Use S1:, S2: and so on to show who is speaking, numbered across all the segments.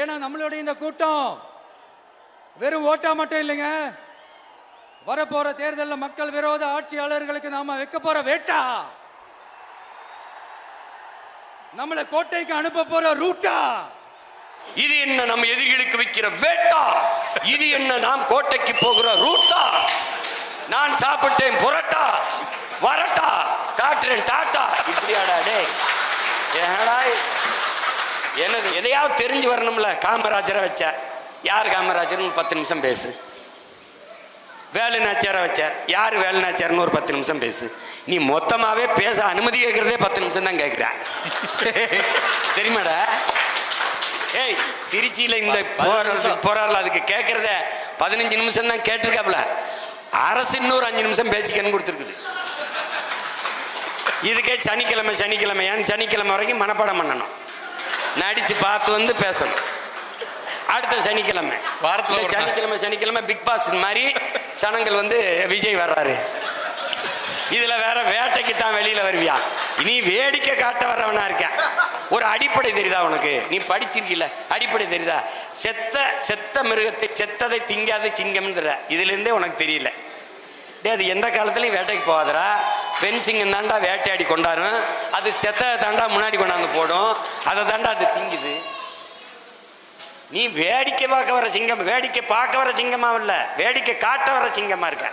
S1: ஏன்னா நம்மளுடைய இந்த கூட்டம் வெறும் ஓட்டா மட்டும் இல்லைங்க. வரப்போற தேர்தலில் மக்கள் விரோத ஆட்சியாளர்களுக்கு நாம வைக்க போற வேட்டா. நம்மளை கோட்டைக்கு அனுப்ப போற ரூட்டா.
S2: இது என்ன நம்ம எதிரிகளுக்கு வைக்கிற வேட்டா? இது என்ன நாம் கோட்டைக்கு போகிற ரூட்டா? நான் சாப்பிட்டேன் புரட்டா வரட்டா காட்டுறேன் டாட்டா. இப்படியாடா டே ஏடா என்னது எதையாவது தெரிஞ்சு வரணும்ல? காமராஜரை வச்ச. யார் காமராஜர்னு பத்து நிமிஷம் பேசு. வேலுநாச்சியாரை வச்ச. யார் வேலுநாச்சியார்னு ஒரு பத்து நிமிஷம் பேசு. நீ மொத்தமாவே பேச அனுமதி கேட்கறதே பத்து நிமிஷம் தான் கேட்குற தெரியுமாடா? ஏய் திருச்சியில இந்த போராடல அதுக்கு கேட்கறத பதினஞ்சு நிமிஷம் தான் கேட்டிருக்காப்ல. அரசு இன்னொரு அஞ்சு நிமிஷம் பேசிக்கன்னு கொடுத்துருக்குது. இதுக்கே சனிக்கிழமை சனிக்கிழமை. ஏன் சனிக்கிழமை வரைக்கும் மனப்பாடம் பண்ணணும். நடிச்சு பார்த்து வந்து பேசணும். அடுத்த சனிக்கிழமை.
S3: வாரத்துல.
S2: சனிக்கிழமை சனிக்கிழமை பிக் பாஸ் மாதிரி சனங்கள் வந்து விஜய் வர்றாரு. இதுல வேற வேட்டைக்கு தான் வெளியில வருவியா? நீ வேடிக்கை காட்ட வரவனா இருக்க ஒரு அடிப்படை தெரியுதா உனக்கு? நீ படிச்சிருக்கீல அடிப்படை தெரியுதா? செத்த செத்த மிருகத்தை செத்ததை திங்காத சிங்கம்ன்ற இதுல இருந்தே உனக்கு தெரியல. டேய் அது எந்த காலத்துலயும் வேட்டைக்கு போகாதடா. பெண் சிங்கம் தாண்டா வேட்டையாடி கொண்டாரும் அது செத்த தாண்டா முன்னாடி கொண்டாந்து போடும். அதை தாண்டா அது திங்குது. நீ வேடிக்கை பார்க்க வர சிங்கம் வேடிக்கை பார்க்க வர சிங்கமா இல்லை. வேடிக்கை காட்ட வர சிங்கமா இருக்க.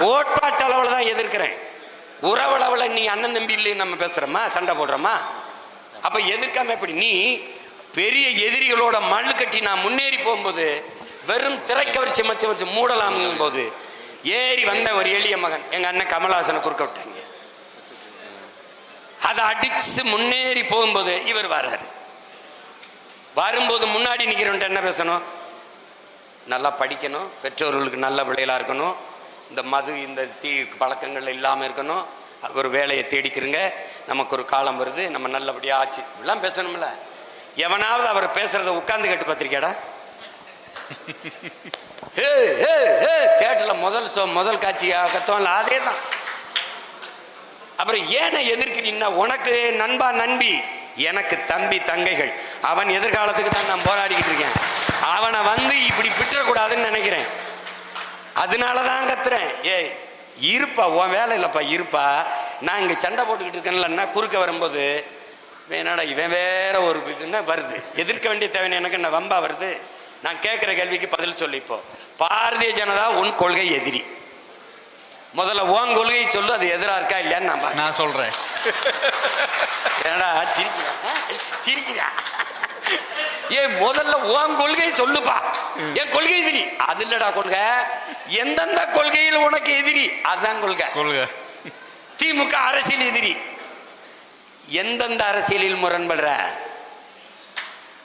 S2: கோட்பாட்டு அளவில் தான் எதிர்க்கிறேன். உறவளவில் நீ அண்ணன் தம்பி இல்லைன்னு நம்ம பேசுகிறோமா சண்டை போடுறோமா? அப்போ எதிர்க்காம எப்படி? நீ பெரிய எதிரிகளோட மண்ணு கட்டி நான் முன்னேறி போகும்போது வெறும் திரைக்கவர் சிமச்சு வச்சு மூடலாம் போது ஏறி வந்த ஒரு எளிய மகன். எங்க அண்ணன் கமலஹாசனை குறுக்க விட்டாங்க. அதை அடிச்சு முன்னேறி போகும்போது இவர் வர்றாரு. வரும்போது முன்னாடி நிற்கிறவன்ட்டு என்ன பேசணும்? நல்லா படிக்கணும். பெற்றோர்களுக்கு நல்ல பிள்ளைகளாக இருக்கணும். இந்த மது இந்த தீ பழக்கங்கள் இல்லாமல் இருக்கணும். ஒரு வேலையை தேடிக்கிறங்க. நமக்கு ஒரு காலம் வருது. நம்ம நல்லபடியாக ஆச்சு. இப்படிலாம் பேசணும்ல. எவனாவது அவர் பேசுறத உட்கார்ந்து கேட்டு பார்த்திருக்கியாடா? ஏ ஏ ஏ தேட்டரில் முதல் ஷோ முதல் காட்சியாக கத்தோம்ல அதே தான் அப்புறம் ஏனை எதிர்க்கிறீன்னா உனக்கு நண்பா நண்பி? எனக்கு தம்பி தங்கைகள். அவன் எதிர்காலத்துக்கு தான் நான் போராடிக்கிட்டு இருக்கேன். அவனை வந்து இப்படி விட்டுறக்கூடாதுன்னு நினைக்கிறேன். அதனால தான் கத்துறேன். ஏய் இருப்பா உன் வேலை இல்லைப்பா இருப்பா. நான் இங்கே சண்டை போட்டுக்கிட்டு இருக்கேன்லன்னா குறுக்க வரும்போது என்னடா இவன் வேற ஒரு இதுன்னா வருது. எதிர்க்க வேண்டிய தேவை எனக்கு என்ன வம்பா வருது? நான் கேட்குற கேள்விக்கு பதில் சொல்லு இப்போ. பாரதிய ஜனதா உன் கொள்கை எதிரி. முதல்ல உன் கொள்கையை சொல்லு அது எதிரா இருக்கா இல்லையான்னு நான்.
S3: நான் சொல்றேன்.
S2: என்னடா சிரிக்கிறா? சிரிக்கிறா? ஏன் முதல்ல உன் கொள்கையை சொல்லுப்பா. என் கொள்கை எதிரி. அது இல்லடா கொள்கை. எந்தெந்த கொள்கையில் உனக்கு எதிரி அதுதான் கொள்கை.
S3: கொள்க.
S2: திமுக அரசியல் எதிரி. எந்தெந்த அரசியலில் முரண்படுற?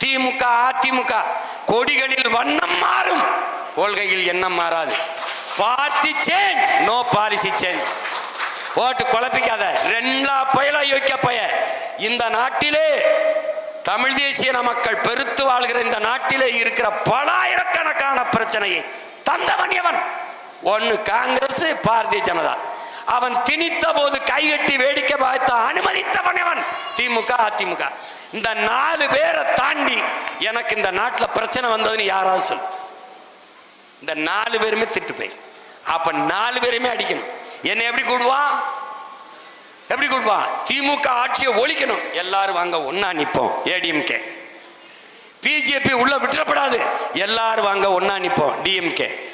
S2: திமுக அதிமுக கொடிகளில் வண்ணம் மாறும். கொள்கையில் எண்ணம் மாறாது. Party change no policy change போட்டு குழப்பிக்காத. ரெண்டா பயலா யோக்கிய பய. இந்த நாட்டிலே தமிழ் தேசிய மக்கள் பெருத்து வாழ்கிற இந்த நாட்டிலே இருக்கிற பலாயிரக்கணக்கான பிரச்சனையை தந்தவன் எவன்? ஒன்னு காங்கிரஸ் பாரதிய ஜனதா. அவன் திணித்த போது கைகட்டி வேடிக்கை பார்த்த அனுமதித்தவன் அவன். திமுக அதிமுக. இந்த நாலு பேரை தாண்டி எனக்கு இந்த நாட்டில் பிரச்சனை வந்ததுன்னு யாராவது சொல்லு. இந்த நாலு பேருமே திட்டு போய். அப்ப நாலு பேருமே அடிக்கணும். என்ன எப்படி கூடுவான் எப்படி கூடுவான் திமுக ஆட்சியை ஒழிக்கணும். எல்லாரும் வாங்க ஒன்னா நிற்போம் ஏடிஎம்கே. பிஜேபி உள்ள விட்டுறப்படாது. எல்லாரும் வாங்க ஒன்னா நிற்போம் டிஎம்கே.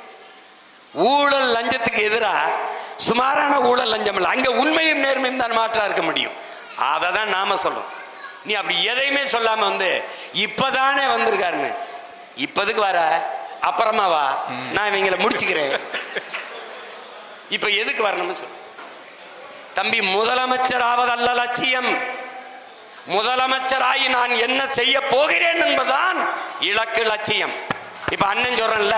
S2: ஊழல் லஞ்சத்துக்கு எதிராக சுமாரான ஊழல் லஞ்சம் இல்லை. அங்கே உண்மையும் நேர்மையும் தான் மாற்றாக இருக்க முடியும். அதை தான் நாம் சொல்றோம். நீ அப்படி எதையுமே சொல்லாமல் வந்து இப்பதானே வந்திருக்காருன்னு. இப்போதுக்கு வர அப்புறமா வா. நான் இவங்களை முடிச்சுக்கிறேன். இப்போ எதுக்கு வரணும்னு சொல்லு. தம்பி முதலமைச்சர் ஆவதல்ல லட்சியம். முதலமைச்சராகி நான் என்ன செய்ய போகிறேன் என்பதுதான் இலக்கு லட்சியம். இப்போ அண்ணன் சொல்றேன்ல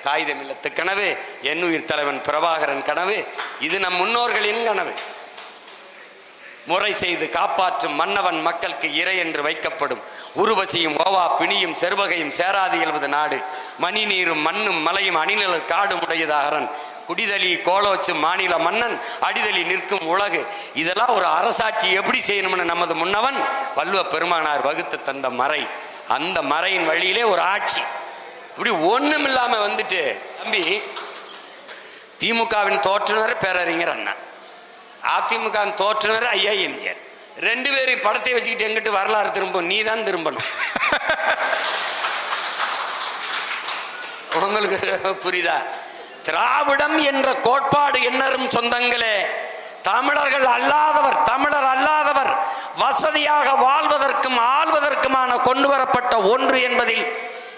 S2: காகிதம் இல்லத்து கனவு என்னுயிர் தலைவன் பிரபாகரன் கனவு இது நம் முன்னோர்களின் கனவு. முறை செய்து காப்பாற்றும் மன்னவன் மக்களுக்கு இறை என்று வைக்கப்படும். உருவசியும் ஓவா பிணியும் செருவகையும் சேராது இயல்வது நாடு. மணி நீரும் மண்ணும் மலையும் அணிநிழல் காடும் உடையதாகரன் குடிதலி கோலோச்சும் மாநில மன்னன் அடிதலி நிற்கும் உலகு. இதெல்லாம் ஒரு அரசாட்சி எப்படி செய்யணும்னு நமது முன்னவன் வல்லுவ பெருமானார் வகுத்து தந்த மறை. அந்த மறையின் வழியிலே ஒரு ஆட்சி. இப்படி ஒன்றும் இல்லாமல் வந்துட்டு தம்பி திமுகவின் தோற்றுனர் பேரறிஞர் அண்ணன். அதிமுக வின் தோற்றுனர் ஐயா எம்ஜிஆர். ரெண்டு பேரும் படத்தை வச்சுக்கிட்டு எங்கிட்டு வரலாறு திரும்பும்? நீ தான் திரும்பணும். உங்களுக்கு புரியுதா? திராவிடம் என்ற கோட்பாடு என்னரும் சொந்தங்களே. தமிழர்கள் அல்லாதவர் தமிழர் அல்லாதவர் வசதியாக வாழ்வதற்கும் ஆள்வதற்குமான கொண்டு வரப்பட்ட ஒன்று என்பதில்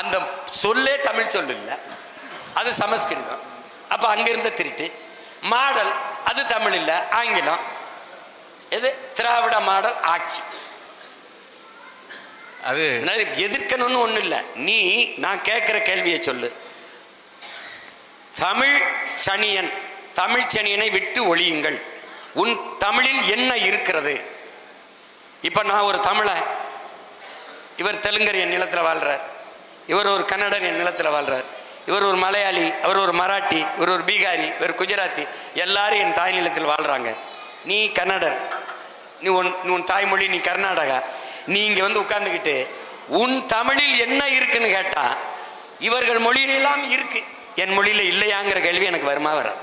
S2: அந்த சொல்லே தமிழ் சொல்லு இல்ல. அது சமஸ்கிருதம். அப்ப அங்கிருந்த திருட்டு. மாடல் அது தமிழ் இல்ல. ஆங்கிலம். எது? திராவிட மாடல் ஆட்சி.
S3: அது
S2: எதிர்க்கணும்னு ஒண்ணு இல்ல. நீ நான் கேட்கிற கேள்வியை சொல்லு. தமிழ் சனியன் தமிழ் சனியனை விட்டு ஒழியுங்கள். உன் தமிழில் என்ன இருக்கிறது? இப்ப நான் ஒரு தமிழன். இவர் தெலுங்கர் என் நிலத்தில் வாழ்றார். இவர் ஒரு கன்னடர் என் நிலத்தில் வாழ்கிறார் இவர் ஒரு மலையாளி அவர் ஒரு மராட்டி இவர் ஒரு பீகாரி இவர் குஜராத்தி எல்லாரும் என் தாய் நிலத்தில் வாழ்கிறாங்க நீ கன்னடர். நீ உன் உன் தாய்மொழி நீ கர்நாடகா. நீ இங்கே வந்து உட்கார்ந்துக்கிட்டு உன் தமிழில் என்ன இருக்குன்னு கேட்டால் இவர்கள் மொழியிலெல்லாம் இருக்குது என் மொழியில் இல்லையாங்கிற கேள்வி எனக்கு வருமா வராது.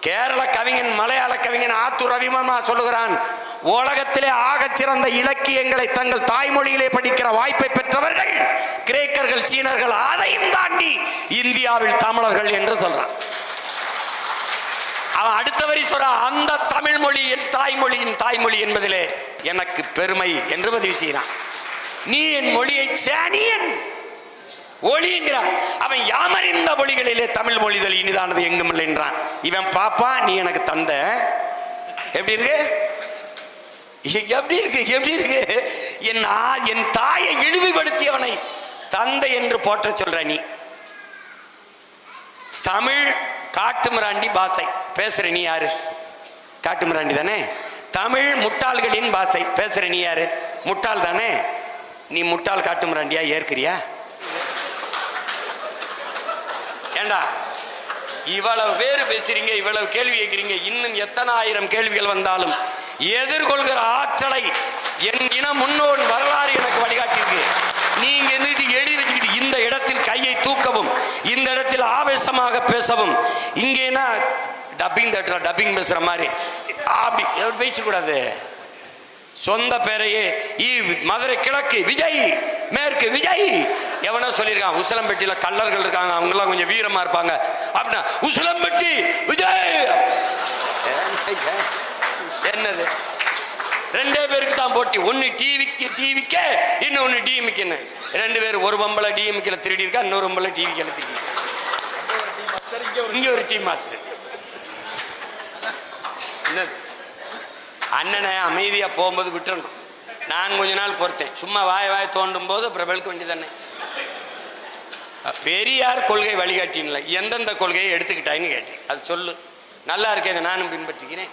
S2: கேரள கவிஞன் மலையாள கவிஞன் ஆத்தூர் ரவிமர்மா சொல்லுகிறான் உலகத்திலே ஆகச் சிறந்த இலக்கியங்களை தங்கள் தாய்மொழியிலே படிக்கிற வாய்ப்பை பெற்றவர்கள் கிரேக்கர்கள் சீனர்கள் அதையும் தாண்டி இந்தியாவில் தமிழர்கள் என்று சொல்றான். அவன் அடுத்த வரி சொல்ற அந்த தமிழ் மொழி என் தாய்மொழியின் தாய்மொழி என்பதிலே எனக்கு பெருமை என்று பதிவு செய்கிறான். நீ என் மொழியை சேனியன் ஒளிங்கிறான் அவன் யாமறிந்த மொழிகளிலே தமிழ் மொழிதல் இனிதானது எங்கும் இல்லை என்றான். இவன் பாப்பா நீ எனக்கு தந்த எப்படி இருக்கு? எப்படி இருக்கு? எப்படி இருக்கு? என் ஆ- என் தாயை இழிவுபடுத்தியவனை தந்தை என்று போற்ற சொல்ற நீ. தமிழ் காட்டுமிராண்டி பாசை. பேசுற நீ யாரு? காட்டுமிராண்டி தானே? தமிழ் முட்டாள்களின் பாஷை பேசுற நீ யாரு? முட்டாள் தானே? நீ முட்டாள் காட்டுமிராண்டியா ஏற்கிறியா? ஏண்டா இவ்வளவு பேர் பேசுறீங்க இவ்வளவு கேள்வி கேட்கிறீங்க இன்னும் எத்தனை ஆயிரம் கேள்விகள் வந்தாலும் எதிர்கொள்கிற ஆற்றலை என் இன முன்னோன் வரலாறு எனக்கு வழிகாட்டியிருக்கு. நீங்க இருந்துட்டு எழுதி வச்சுக்கிட்டு இந்த இடத்தில் கையை தூக்கவும் இந்த இடத்தில் ஆவேசமாக பேசவும் இங்கேனா டப்பிங் தட்டுற டப்பிங் பேசுற மாதிரி. அப்படி பேசக்கூடாது சொந்த பேரையே மதுரை கிழக்கு விஜய் மேற்கு விஜய். எவனோ சொல்லியிருக்கான் உசிலம்பட்டியில கல்லர்கள் இருக்காங்க அவங்கெல்லாம் கொஞ்சம் வீரமாக இருப்பாங்க. அப்படின்னா உசிலம்பட்டி விஜய். என்னது? ரெண்டே பேருக்கு தான் போட்டி. ஒன்னு டிவிக்கு டிவிக்கு இன்னொன்னு டிஎம்கின்னு ரெண்டு பேர் ஒரு பம்பளை டிஎம்கேல திருடி இருக்கா இன்னொரு பம்பளை டிவிக்கேல திருடி இங்கே இங்க ஒரு டீம் மாஸ்டர் என்னது? அண்ணனை அமைதியாக போகும்போது விட்டுறணும். நான் கொஞ்ச நாள் பொறுத்தேன். சும்மா வாய் வாய தோண்டும் போது பிரபலுக்கு வேண்டியதானே பெரியார் கொள்கை வழிகாட்டின்ல எந்தெந்த கொள்கையை எடுத்துக்கிட்டாயின்னு கேட்டேன். அது சொல்லு. நல்லா இருக்கே நானும் பின்பற்றுகிறேன்.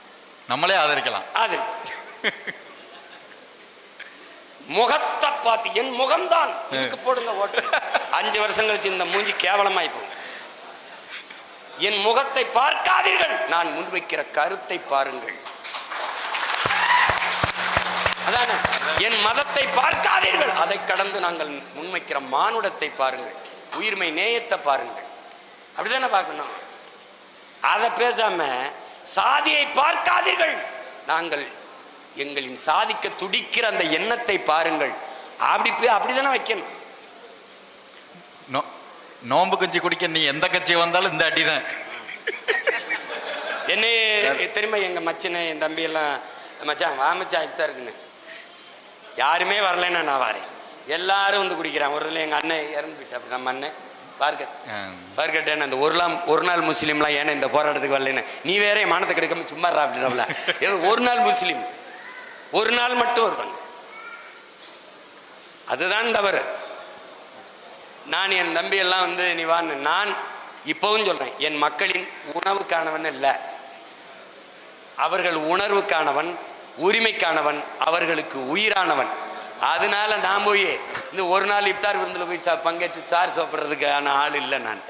S3: நம்மளே ஆதரிக்கலாம்.
S2: அது முகத்தை பார்த்து என் முகம்தான். இதுக்கு போடுங்க ஓட்டு. அஞ்சு வருஷம் கழிச்சு இந்த மூஞ்சி கேவலமாய் போகும் என் முகத்தை பார்க்காதீர்கள். நான் முன்வைக்கிற கருத்தை பாருங்கள். அதானே? என் மதத்தை பார்க்காதீர்கள். அதை கடந்து நாங்கள் முன்வைக்கிற மானுடத்தை பாருங்கள். உயிர்மை நேயத்தை பாருங்கள். அப்படிதானே பார்க்கணும்? அதை பேசாம சாதியை பார்க்காதீர்கள். நாங்கள் எங்களின் சாதிக்க துடிக்கிற அந்த எண்ணத்தை பாருங்கள். அப்படி அப்படிதானே வைக்கணும்.
S3: நோ- நோன்பு கஞ்சி குடிக்க நீ எந்த கட்சி வந்தாலும் இந்த அடி தான்
S2: என்னை தெரியுமா எங்க மச்சனை என் தம்பி எல்லாம் மச்சான் வா மச்சான் இருக்குன்னு. யாருமே வரலைன்னா நான் வரேன். எல்லாரும் வந்து குடிக்கிறான் ஒரு இதில் எங்கள் அண்ணன் இறந்து போயிட்டா நம்ம அண்ணன். பார்க்க பார்க்கட்டேன் அந்த ஒரு நாள் ஒரு நாள் முஸ்லீம்லாம் ஏன்னா இந்த போராட்டத்துக்கு வரலன்னு. நீ வேற மானத்தை கிடைக்காம சும்மா ஏதோ ஒரு நாள் முஸ்லீம். ஒரு நாள் மட்டும் வருவாங்க அதுதான் தவறு. நான் என் தம்பி எல்லாம் வந்து நீ வான்னு. நான் இப்பவும் சொல்றேன் என் மக்களின் உணவுக்கானவன் இல்லை அவர்கள் உணர்வுக்கானவன் உரிமைக்கானவன் அவர்களுக்கு உயிரானவன். அதனால நான் போய் இந்த ஒரு நாள் இப்தார் விருந்தில் போய் சா- பங்கேற்று சார் சாப்பிட்றதுக்கான ஆள் இல்லை நான்.